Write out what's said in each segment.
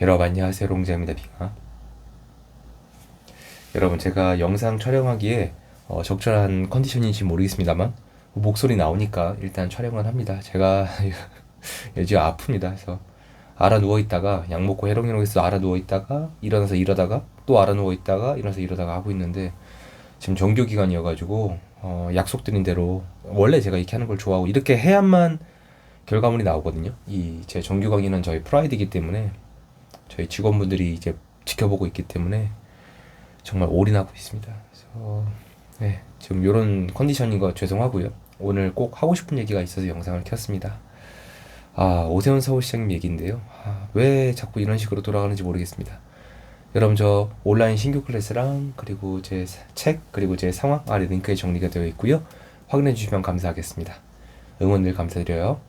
여러분 안녕하세요. 롱자입니다 빙하. 여러분 제가 영상 촬영하기에 어, 적절한 컨디션인지 모르겠습니다만 목소리 나오니까 일단 촬영을 합니다. 제가 요즘 아픕니다. 그래서 알아 누워 있다가 약 먹고 해롱해롱해서 알아 누워 있다가 일어나서 이러다가 또 알아 누워 있다가 일어나서 이러다가 하고 있는데 지금 정규 기간이어가지고 어, 약속드린 대로 원래 제가 이렇게 하는 걸 좋아하고 이렇게 해야만 결과물이 나오거든요. 이 제 정규 강의는 저희 프라이드이기 때문에 저희 직원분들이 이제 지켜보고 있기 때문에 정말 올인하고 있습니다. 그래서 네, 지금 이런 컨디션인 거 죄송하고요. 오늘 꼭 하고 싶은 얘기가 있어서 영상을 켰습니다. 아, 오세훈 서울시장님 얘기인데요. 아, 왜 자꾸 이런 식으로 돌아가는지 모르겠습니다. 여러분 저 온라인 신규 클래스랑 그리고 제 책 그리고 제 상황 아래 링크에 정리가 되어 있고요. 확인해 주시면 감사하겠습니다. 응원 늘 감사드려요.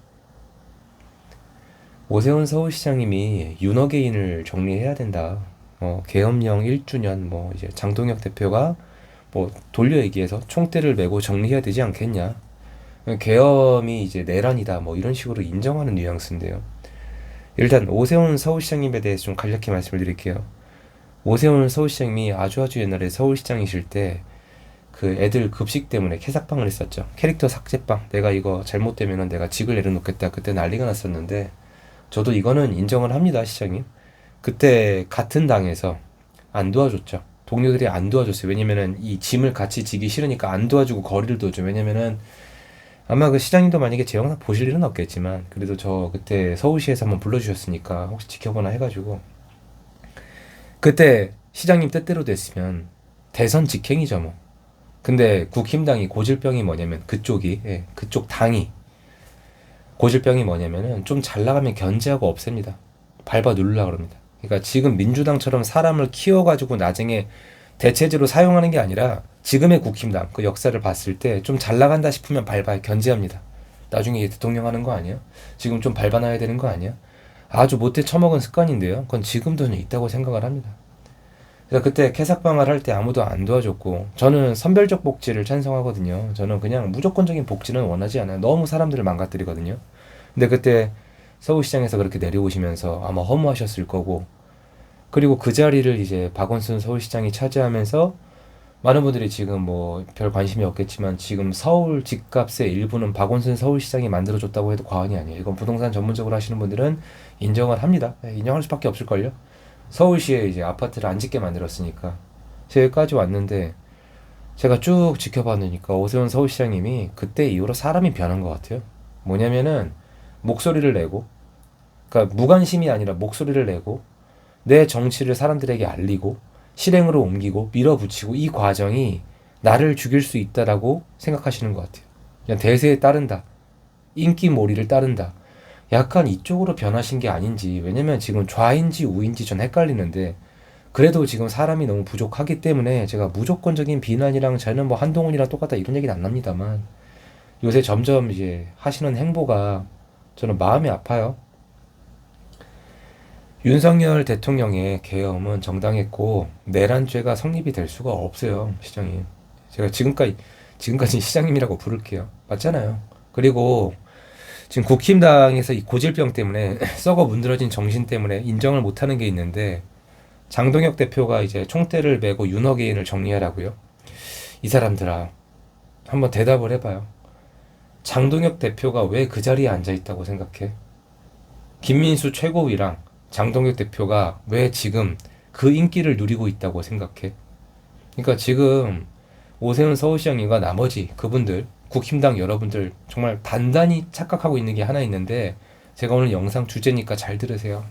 오세훈 서울시장님이 윤어게인을 정리해야 된다. 어, 계엄령 1주년 뭐 이제 장동혁 대표가 뭐 돌려 얘기해서 총대를 메고 정리해야 되지 않겠냐. 계엄이 이제 내란이다 뭐 이런 식으로 인정하는 뉘앙스인데요. 일단 오세훈 서울시장님에 대해서 좀 간략히 말씀을 드릴게요. 오세훈 서울시장님이 아주 아주 옛날에 서울시장이실 때 그 애들 급식 때문에 캐삭방을 했었죠. 캐릭터 삭제방. 내가 이거 잘못되면은 내가 직을 내려놓겠다. 그때 난리가 났었는데 저도 이거는 인정을 합니다, 시장님. 그때 같은 당에서 안 도와줬죠. 동료들이 안 도와줬어요. 왜냐면은 이 짐을 같이 지기 싫으니까 안 도와주고 거리를 둬줘. 왜냐면은 아마 그 시장님도 만약에 제 영상 보실 일은 없겠지만 그래도 저 그때 서울시에서 한번 불러주셨으니까 혹시 지켜보나 해가지고 그때 시장님 뜻대로 됐으면 대선 직행이죠 뭐. 근데 국힘당이 고질병이 뭐냐면 그쪽이 예, 그쪽 당이 고질병이 뭐냐면은 좀 잘 나가면 견제하고 없앱니다. 밟아 누르려 그럽니다. 그러니까 지금 민주당처럼 사람을 키워가지고 나중에 대체제로 사용하는 게 아니라 지금의 국힘당 그 역사를 봤을 때 좀 잘 나간다 싶으면 밟아 견제합니다. 나중에 얘 대통령 하는 거 아니야? 지금 좀 밟아놔야 되는 거 아니야? 아주 못해 처먹은 습관인데요. 그건 지금도 있다고 생각을 합니다. 그래서 그때 캐삭방을 할 때 아무도 안 도와줬고 저는 선별적 복지를 찬성하거든요. 저는 그냥 무조건적인 복지는 원하지 않아요. 너무 사람들을 망가뜨리거든요. 근데 그때 서울시장에서 그렇게 내려오시면서 아마 허무하셨을 거고 그리고 그 자리를 이제 박원순 서울시장이 차지하면서 많은 분들이 지금 뭐 별 관심이 없겠지만 지금 서울 집값의 일부는 박원순 서울시장이 만들어줬다고 해도 과언이 아니에요. 이건 부동산 전문적으로 하시는 분들은 인정을 합니다. 네, 인정할 수밖에 없을걸요. 서울시에 이제 아파트를 안 짓게 만들었으니까 여기까지 왔는데 제가 쭉 지켜봤으니까 오세훈 서울시장님이 그때 이후로 사람이 변한 것 같아요. 뭐냐면은 목소리를 내고 그러니까 무관심이 아니라 목소리를 내고 내 정치를 사람들에게 알리고 실행으로 옮기고 밀어붙이고 이 과정이 나를 죽일 수 있다라고 생각하시는 것 같아요. 그냥 대세에 따른다. 인기몰이를 따른다. 약간 이쪽으로 변하신 게 아닌지 왜냐면 지금 좌인지 우인지 전 헷갈리는데 그래도 지금 사람이 너무 부족하기 때문에 제가 무조건적인 비난이랑 저는 뭐 한동훈이랑 똑같다 이런 얘기는 안 납니다만 요새 점점 이제 하시는 행보가 저는 마음이 아파요. 윤석열 대통령의 계엄은 정당했고 내란죄가 성립이 될 수가 없어요, 시장님. 제가 지금까지 지금까지 시장님이라고 부를게요. 맞잖아요. 그리고 지금 국힘당에서 이 고질병 때문에 썩어 문드러진 정신 때문에 인정을 못하는 게 있는데 장동혁 대표가 이제 총대를 메고 윤호개인을 정리하라고요. 이 사람들아 한번 대답을 해봐요. 장동혁 대표가 왜 그 자리에 앉아 있다고 생각해? 김민수 최고위랑 장동혁 대표가 왜 지금 그 인기를 누리고 있다고 생각해? 그러니까 지금 오세훈 서울시장님과 나머지 그분들 국힘당 여러분들 정말 단단히 착각하고 있는 게 하나 있는데 제가 오늘 영상 주제니까 잘 들으세요.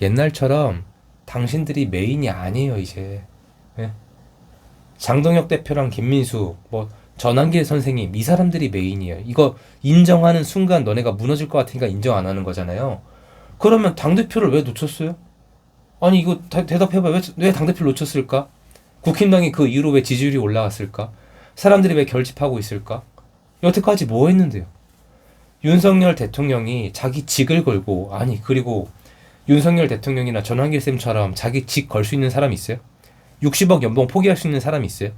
옛날처럼 당신들이 메인이 아니에요 이제. 예? 장동혁 대표랑 김민수 뭐 전환길 선생님 이 사람들이 메인이에요. 이거 인정하는 순간 너네가 무너질 것 같으니까 인정 안 하는 거잖아요. 그러면 당 대표를 왜 놓쳤어요? 아니 이거 다, 대답해봐 왜, 왜 당 대표를 놓쳤을까? 국힘당이 그 이후로 왜 지지율이 올라갔을까? 사람들이 왜 결집하고 있을까? 여태까지 뭐 했는데요? 윤석열 대통령이 자기 직을 걸고 아니 그리고 윤석열 대통령이나 전환길 쌤처럼 자기 직 걸 수 있는 사람 있어요? 60억 연봉 포기할 수 있는 사람 있어요?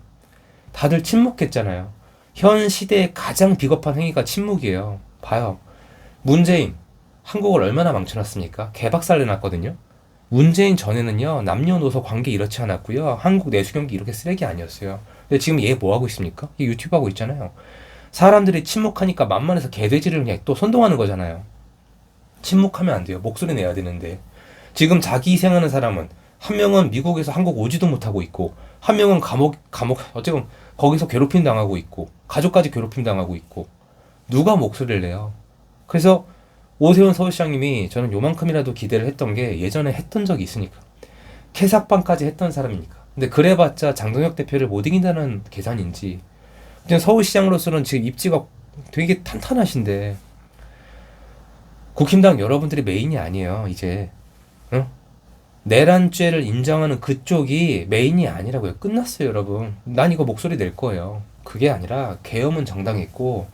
다들 침묵했잖아요. 현 시대의 가장 비겁한 행위가 침묵이에요. 봐요. 문재인 한국을 얼마나 망쳐놨습니까? 개박살 내놨거든요. 문재인 전에는요 남녀노소 관계 이렇지 않았고요 한국 내수 경기 이렇게 쓰레기 아니었어요. 근데 지금 얘 뭐 하고 있습니까? 얘 유튜브 하고 있잖아요. 사람들이 침묵하니까 만만해서 개돼지를 그냥 또 선동하는 거잖아요. 침묵하면 안 돼요. 목소리 내야 되는데 지금 자기 희생하는 사람은 한 명은 미국에서 한국 오지도 못하고 있고 한 명은 감옥 감옥 어쨌든 거기서 괴롭힘 당하고 있고 가족까지 괴롭힘 당하고 있고 누가 목소리를 내요? 그래서 오세훈 서울시장님이 저는 요만큼이라도 기대를 했던 게 예전에 했던 적이 있으니까 캐삭방까지 했던 사람이니까 근데 그래봤자 장동혁 대표를 못 이긴다는 계산인지 그냥 서울시장으로서는 지금 입지가 되게 탄탄하신데 국힘당 여러분들이 메인이 아니에요 이제 응? 내란죄를 인정하는 그쪽이 메인이 아니라고요. 끝났어요 여러분. 난 이거 목소리 낼 거예요. 그게 아니라 계엄은 정당했고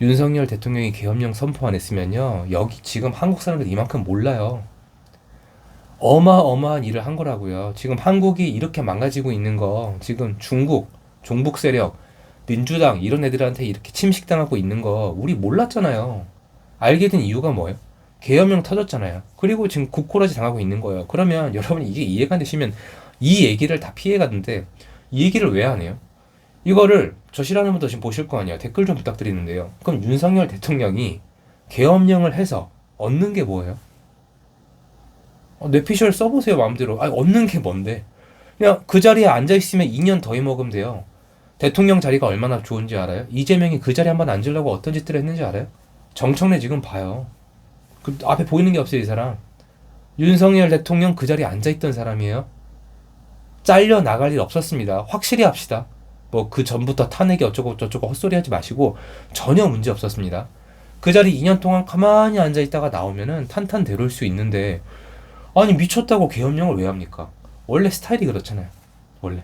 윤석열 대통령이 계엄령 선포 안 했으면요. 여기 지금 한국 사람들 이만큼 몰라요. 어마어마한 일을 한 거라고요. 지금 한국이 이렇게 망가지고 있는 거 지금 중국 종북 세력 민주당 이런 애들한테 이렇게 침식당하고 있는 거 우리 몰랐잖아요. 알게 된 이유가 뭐예요? 계엄령 터졌잖아요. 그리고 지금 국고라지 당하고 있는 거예요. 그러면 여러분이 이게 이해가 안 되시면 이 얘기를 다 피해 가는데 이 얘기를 왜안 해요? 이거를 저 싫어하는 분도 지금 보실 거 아니에요. 댓글 좀 부탁드리는데요. 그럼 윤석열 대통령이 계엄령을 해서 얻는 게 뭐예요? 어, 뇌피셜 써보세요 마음대로. 아 얻는 게 뭔데? 그냥 그 자리에 앉아 있으면 2년 더 해 먹으면 돼요. 대통령 자리가 얼마나 좋은지 알아요? 이재명이 그 자리에 한번 앉으려고 어떤 짓들을 했는지 알아요? 정청래 지금 봐요. 그 앞에 보이는 게 없어요, 이 사람. 윤석열 대통령 그 자리에 앉아있던 사람이에요. 잘려 나갈 일 없었습니다. 확실히 합시다. 뭐 그 전부터 탄핵이 어쩌고 저쩌고 헛소리 하지 마시고 전혀 문제 없었습니다. 그 자리 2년 동안 가만히 앉아있다가 나오면은 탄탄대로일 수 있는데 아니 미쳤다고 계엄령을 왜 합니까? 원래 스타일이 그렇잖아요. 원래.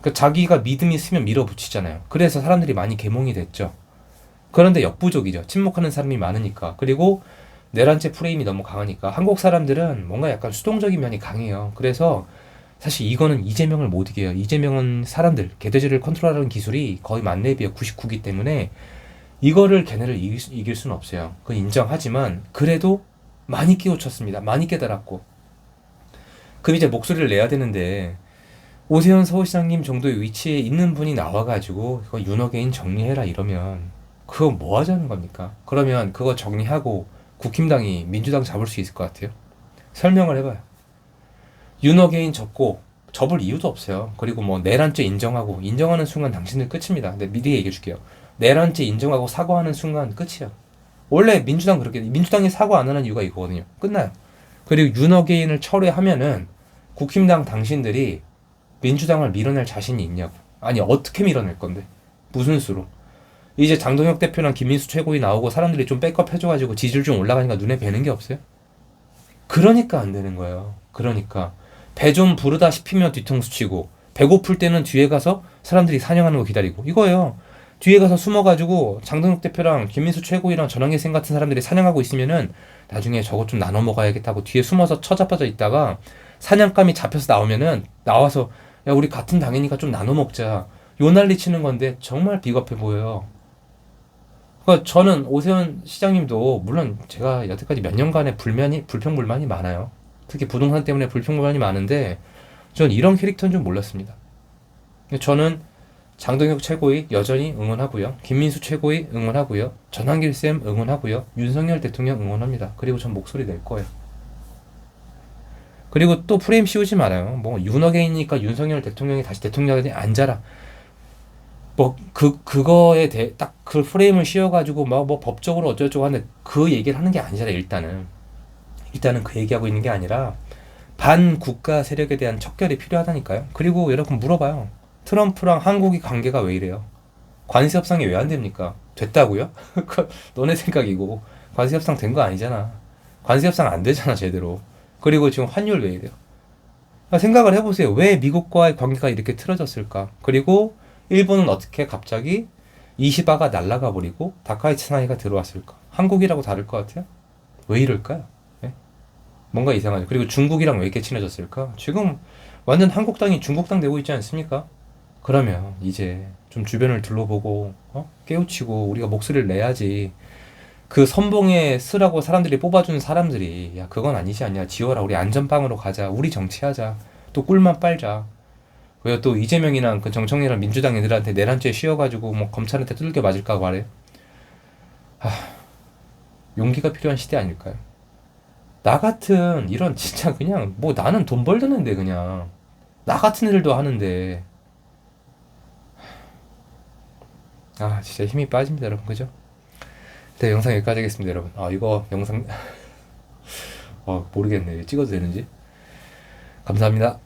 그 자기가 믿음이 있으면 밀어붙이잖아요. 그래서 사람들이 많이 개몽이 됐죠. 그런데 역부족이죠. 침묵하는 사람이 많으니까. 그리고 내란죄 프레임이 너무 강하니까 한국 사람들은 뭔가 약간 수동적인 면이 강해요. 그래서 사실 이거는 이재명을 못 이겨요. 이재명은 사람들, 개돼지를 컨트롤하는 기술이 거의 만렙에 비해 99기 때문에 이거를 걔네를 이길, 수, 이길 수는 없어요. 그건 인정하지만 그래도 많이 깨우쳤습니다. 많이 깨달았고. 그럼 이제 목소리를 내야 되는데 오세훈 서울시장님 정도의 위치에 있는 분이 나와가지고 이거 윤어게인 정리해라 이러면 그거 뭐 하자는 겁니까? 그러면 그거 정리하고 국힘당이 민주당 잡을 수 있을 것 같아요. 설명을 해봐요. 윤어게인 접고 접을 이유도 없어요. 그리고 뭐 내란죄 인정하고 인정하는 순간 당신들 끝입니다. 근데 미리 얘기해 줄게요. 내란죄 인정하고 사과하는 순간 끝이야. 원래 민주당 그렇게 민주당이 사과 안 하는 이유가 이거거든요. 끝나요. 그리고 윤어게인을 철회하면은 국힘당 당신들이 민주당을 밀어낼 자신이 있냐고. 아니 어떻게 밀어낼 건데? 무슨 수로? 이제 장동혁 대표랑 김민수 최고위 나오고 사람들이 좀 백업 해줘가지고 지지율 좀 올라가니까 눈에 뵈는 게 없어요? 그러니까 안 되는 거예요. 그러니까 배 좀 부르다 싶으면 뒤통수 치고 배고플 때는 뒤에 가서 사람들이 사냥하는 거 기다리고 이거예요. 뒤에 가서 숨어가지고 장동혁 대표랑 김민수 최고위랑 전환계생 같은 사람들이 사냥하고 있으면은 나중에 저거 좀 나눠 먹어야겠다고 뒤에 숨어서 처잡혀져 있다가 사냥감이 잡혀서 나오면은 나와서 야 우리 같은 당이니까 좀 나눠 먹자 요 난리 치는 건데 정말 비겁해 보여요. 그러니까 저는 오세훈 시장님도 물론 제가 여태까지 몇 년간의 불만이 불평불만이 많아요. 특히 부동산 때문에 불평불만이 많은데 전 이런 캐릭터인 줄 몰랐습니다. 저는 장동혁 최고위 여전히 응원하고요. 김민수 최고위 응원하고요. 전한길 쌤 응원하고요. 윤석열 대통령 응원합니다. 그리고 전 목소리 낼 거예요. 그리고 또 프레임 씌우지 말아요. 뭐 윤어게이니까 윤석열 대통령이 다시 대통령에 앉아라. 뭐 그 그거에 대해 딱 그 프레임을 씌워가지고 막 뭐 법적으로 어쩌고저쩌고 하는데 그 얘기를 하는 게 아니잖아요. 일단은 일단은 그 얘기하고 있는 게 아니라 반 국가 세력에 대한 척결이 필요하다니까요. 그리고 여러분 물어봐요. 트럼프랑 한국이 관계가 왜 이래요? 관세 협상이 왜 안 됩니까? 됐다고요? 그 너네 생각이고 관세 협상 된 거 아니잖아. 관세 협상 안 되잖아 제대로. 그리고 지금 환율 왜 이래요? 생각을 해보세요. 왜 미국과의 관계가 이렇게 틀어졌을까? 그리고 일본은 어떻게 갑자기 이시바가 날아가 버리고 다카이치 사나이가 들어왔을까? 한국이라고 다를 것 같아요? 왜 이럴까요? 네? 뭔가 이상하죠. 그리고 중국이랑 왜 이렇게 친해졌을까? 지금 완전 한국당이 중국당 되고 있지 않습니까? 그러면 이제 좀 주변을 둘러보고 어? 깨우치고 우리가 목소리를 내야지. 그 선봉에 쓰라고 사람들이 뽑아준 사람들이 야 그건 아니지 않냐 지워라 우리 안전빵으로 가자 우리 정치하자 또 꿀만 빨자 왜또 이재명이랑 그 정청래랑 민주당 애들한테 내란죄 씌워가지고 뭐 검찰한테 두들겨 맞을까 말해? 아 용기가 필요한 시대 아닐까요? 나 같은 이런 진짜 그냥 뭐 나는 돈 벌드는데 그냥. 나 같은 애들도 하는데. 아 진짜 힘이 빠집니다 여러분. 그죠? 네 영상 여기까지 하겠습니다 여러분. 아 이거 영상. 어 모르겠네. 찍어도 되는지. 감사합니다